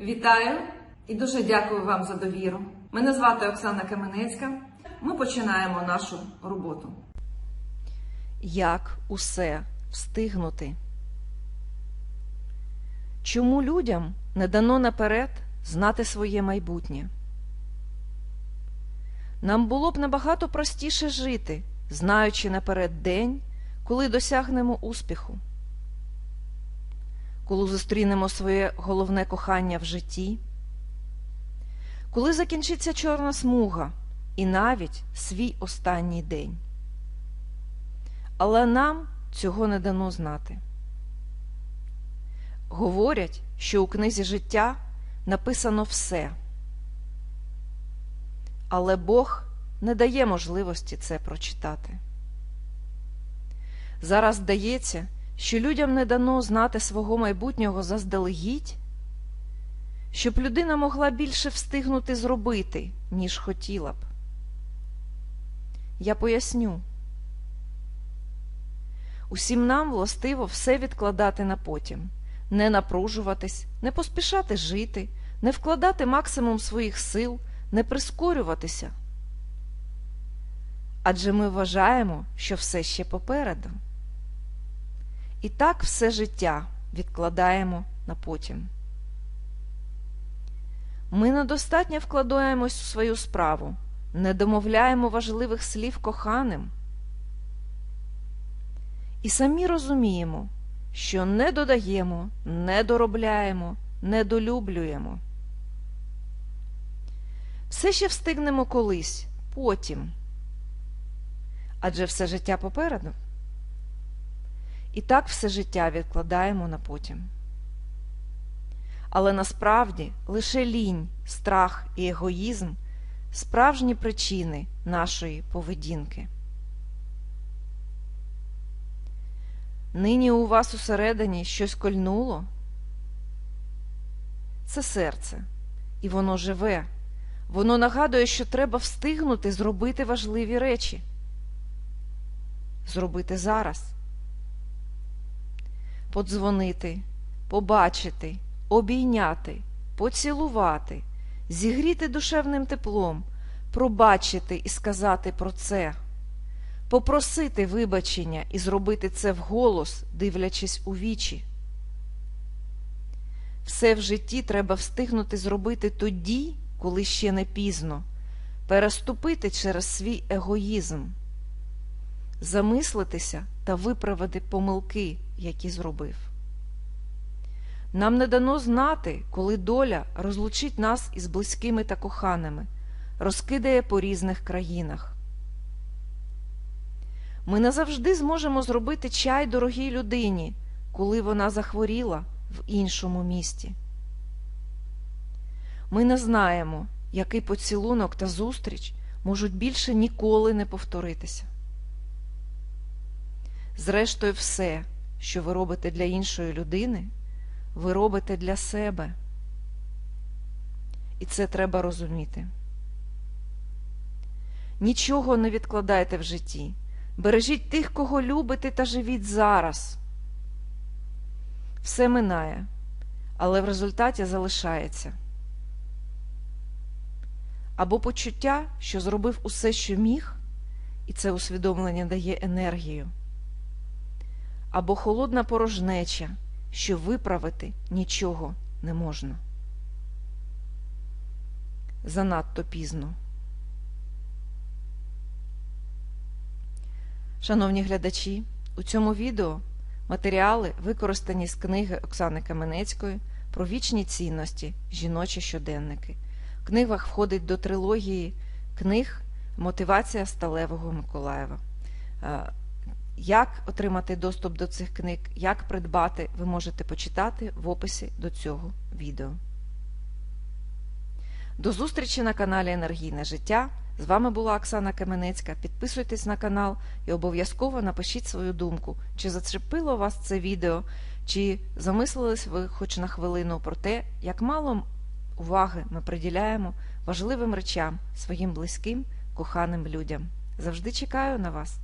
Вітаю і дуже дякую вам за довіру. Мене звати Оксана Каменецька. Ми починаємо нашу роботу. Як усе встигнути? Чому людям не дано наперед знати своє майбутнє? Нам було б набагато простіше жити, знаючи наперед день, коли досягнемо успіху, коли зустрінемо своє головне кохання в житті, коли закінчиться чорна смуга і навіть свій останній день. Але нам цього не дано знати. Говорять, що у книзі життя написано все. Але Бог не дає можливості це прочитати. Зараз здається, що людям не дано знати свого майбутнього заздалегідь, щоб людина могла більше встигнути зробити, ніж хотіла б. Я поясню. Усім нам властиво все відкладати на потім, не напружуватись, не поспішати жити, не вкладати максимум своїх сил, не прискорюватися. Адже ми вважаємо, що все ще попереду. І так все життя відкладаємо на потім. Ми недостатньо вкладаємось у свою справу, не домовляємо важливих слів коханим. І самі розуміємо, що не додаємо, не доробляємо, не долюблюємо. Все ще встигнемо колись, потім. Адже все життя попереду. І так все життя відкладаємо на потім. Але насправді лише лінь, страх і егоїзм справжні причини нашої поведінки. Нині у вас усередині щось кольнуло? Це серце, і воно живе. Воно нагадує, що треба встигнути зробити важливі речі. Зробити зараз. Подзвонити, побачити, обійняти, поцілувати, зігріти душевним теплом, пробачити і сказати про це попросити вибачення і зробити це вголос, дивлячись у вічі. Все в житті треба встигнути зробити тоді, коли ще не пізно, переступити через свій егоїзм, замислитися та виправити помилки, які зробив. Нам не дано знати, коли доля розлучить нас із близькими та коханими, розкидає по різних країнах. Ми не завжди зможемо зробити чай дорогій людині, коли вона захворіла в іншому місті. Ми не знаємо, який поцілунок та зустріч можуть більше ніколи не повторитися. Зрештою, все, що ви робите для іншої людини, ви робите для себе. І це треба розуміти. Нічого не відкладайте в житті. Бережіть тих, кого любите, та живіть зараз. Все минає, але в результаті залишається. Або почуття, що зробив усе, що міг, і це усвідомлення дає енергію, або холодна порожнеча, що виправити нічого не можна. Занадто пізно. Шановні глядачі, у цьому відео матеріали використані з книги Оксани Каменецької про вічні цінності жіночі щоденники. В Книга входить до трилогії книг Мотивація Сталевого Миколаєва. Як отримати доступ до цих книг, як придбати, ви можете почитати в описі до цього відео. До зустрічі на каналі Енергійне життя. З вами була Оксана Каменецька. Підписуйтесь на канал і обов'язково напишіть свою думку, чи зачепило вас це відео, чи замислились ви хоч на хвилину про те, як мало уваги ми приділяємо важливим речам своїм близьким, коханим людям. Завжди чекаю на вас.